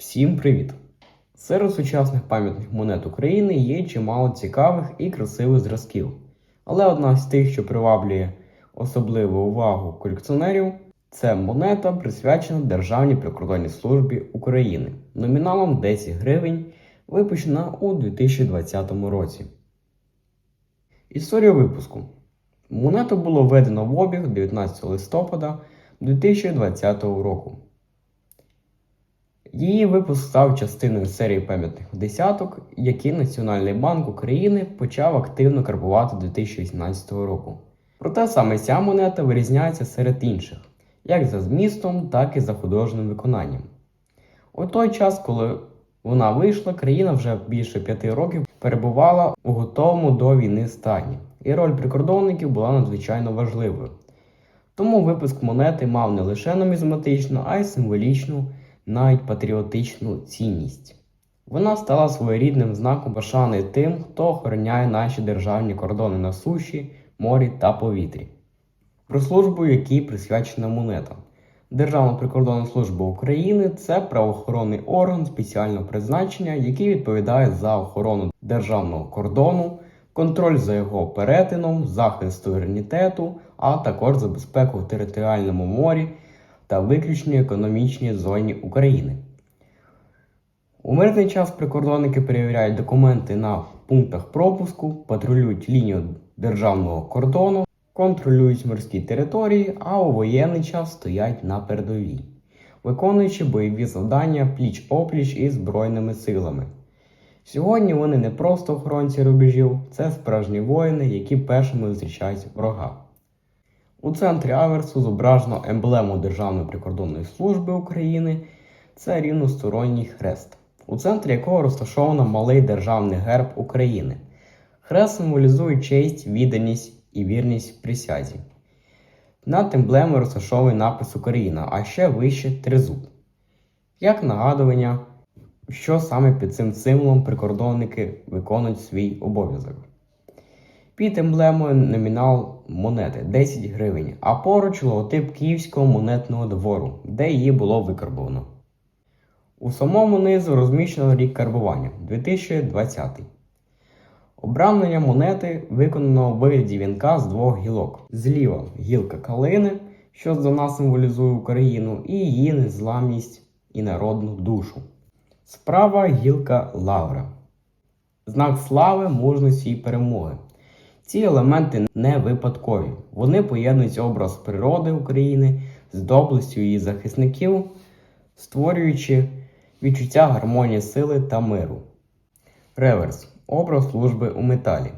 Всім привіт! Серед сучасних пам'ятних монет України є чимало цікавих і красивих зразків. Але одна з тих, що приваблює особливу увагу колекціонерів, це монета, присвячена Державній прикордонній службі України номіналом 10 гривень, випущена у 2020 році. Історія випуску. Монету було введено в обіг 19 листопада 2020 року. Її випуск став частиною серії пам'ятних десяток, які Національний банк України почав активно карбувати 2018 року. Проте саме ця монета вирізняється серед інших, як за змістом, так і за художнім виконанням. У той час, коли вона вийшла, країна вже більше п'яти років перебувала у готовому до війни стані, і роль прикордонників була надзвичайно важливою. Тому випуск монети мав не лише нумізматичну, а й символічну навіть патріотичну цінність. Вона стала своєрідним знаком пошани тим, хто охороняє наші державні кордони на суші, морі та повітрі. Про службу, якій присвячена монета. Державна прикордонна служба України це правоохоронний орган спеціального призначення, який відповідає за охорону державного кордону, контроль за його перетином, захист суверенітету, а також за безпеку в територіальному морі та виключній економічній зоні України. У мирний час прикордонники перевіряють документи на пунктах пропуску, патрулюють лінію державного кордону, контролюють морські території, а у воєнний час стоять на передовій, виконуючи бойові завдання пліч-опліч із Збройними силами. Сьогодні вони не просто охоронці рубежів, це справжні воїни, які першими зустрічають ворога. У центрі аверсу зображено емблему Державної прикордонної служби України. Це рівносторонній хрест, у центрі якого розташовано малий державний герб України. Хрест символізує честь, відданість і вірність присязі. Над емблемою розташований напис Україна, а ще вище тризуб. Як нагадування, що саме під цим символом прикордонники виконують свій обов'язок. Під емблемою номінал монети 10 гривень, а поруч логотип Київського монетного двору, де її було викарбовано. У самому низу розміщено рік карбування 2020. Обрамлення монети виконано у вигляді вінка з двох гілок. Зліва гілка калини, що здавна символізує Україну, і її незламність і народну душу. Справа гілка лавра. Знак слави, мужності і перемоги. Ці елементи не випадкові. Вони поєднують образ природи України з доблестю її захисників, створюючи відчуття гармонії сили та миру. Реверс образ служби у металі.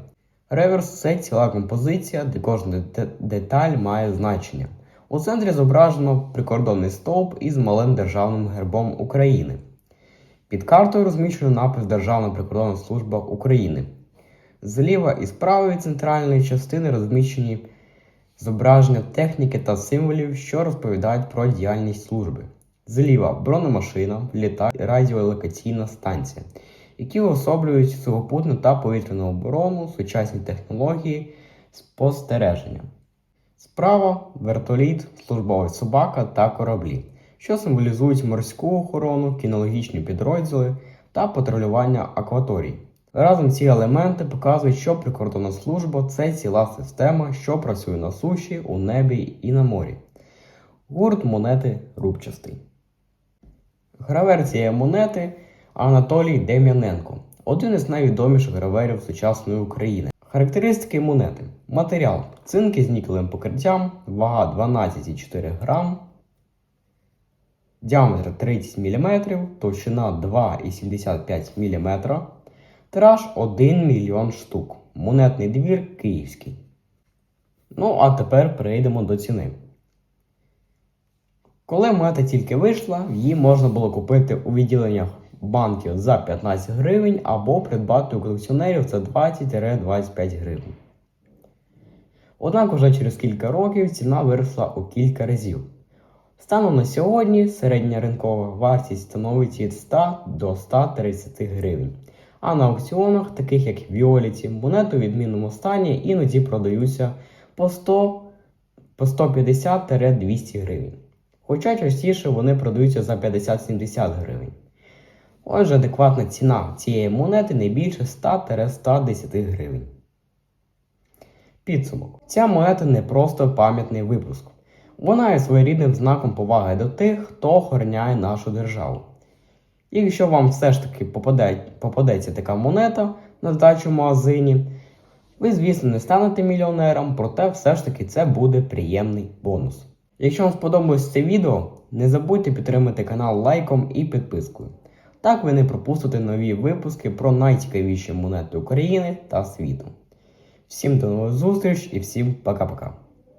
Реверс це ціла композиція, де кожна деталь має значення. У центрі зображено прикордонний стовп із малим державним гербом України. Під картою розміщено напис Державна прикордонна служба України. Зліва і з правої центральної частини розміщені зображення техніки та символів, що розповідають про діяльність служби. Зліва бронемашина, літа і радіолокаційна станція, які уособлюють сухопутну та повітряну оборону, сучасні технології, спостереження. Справа вертоліт, службова собака та кораблі, що символізують морську охорону, кінологічні підрозділи та патрулювання акваторій. Разом ці елементи показують, що прикордонна служба це ціла система, що працює на суші, у небі і на морі. Гурт монети рубчастий. Гравер цієї монети Анатолій Дем'яненко, один із найвідоміших граверів сучасної України. Характеристики монети. Матеріал цинки з нікелевим покриттям, вага 12,4 грам, діаметр 30 мм, товщина 2,75 мм, тираж 1 мільйон штук. Монетний двір київський. Ну, а тепер перейдемо до ціни. Коли монета тільки вийшла, її можна було купити у відділеннях банків за 15 гривень або придбати у колекціонерів за 20-25 гривень. Однак уже через кілька років ціна виросла у кілька разів. Станом на сьогодні середня ринкова вартість становить від 100 до 130 гривень. А на аукціонах, таких як Віоліті, монети у відмінному стані іноді продаються по 100 по 150-200 гривень. Хоча частіше вони продаються за 50-70 гривень. Отже, адекватна ціна цієї монети не більше 100-110 гривень. Підсумок. Ця монета не просто пам'ятний випуск. Вона є своєрідним знаком поваги до тих, хто охороняє нашу державу. І якщо вам все ж таки попаде, попадеться така монета на здачу в магазині, ви, звісно, не станете мільйонером, проте все ж таки це буде приємний бонус. Якщо вам сподобалось це відео, не забудьте підтримати канал лайком і підпискою. Так ви не пропустите нові випуски про найцікавіші монети України та світу. Всім до нових зустріч і всім пока-пока.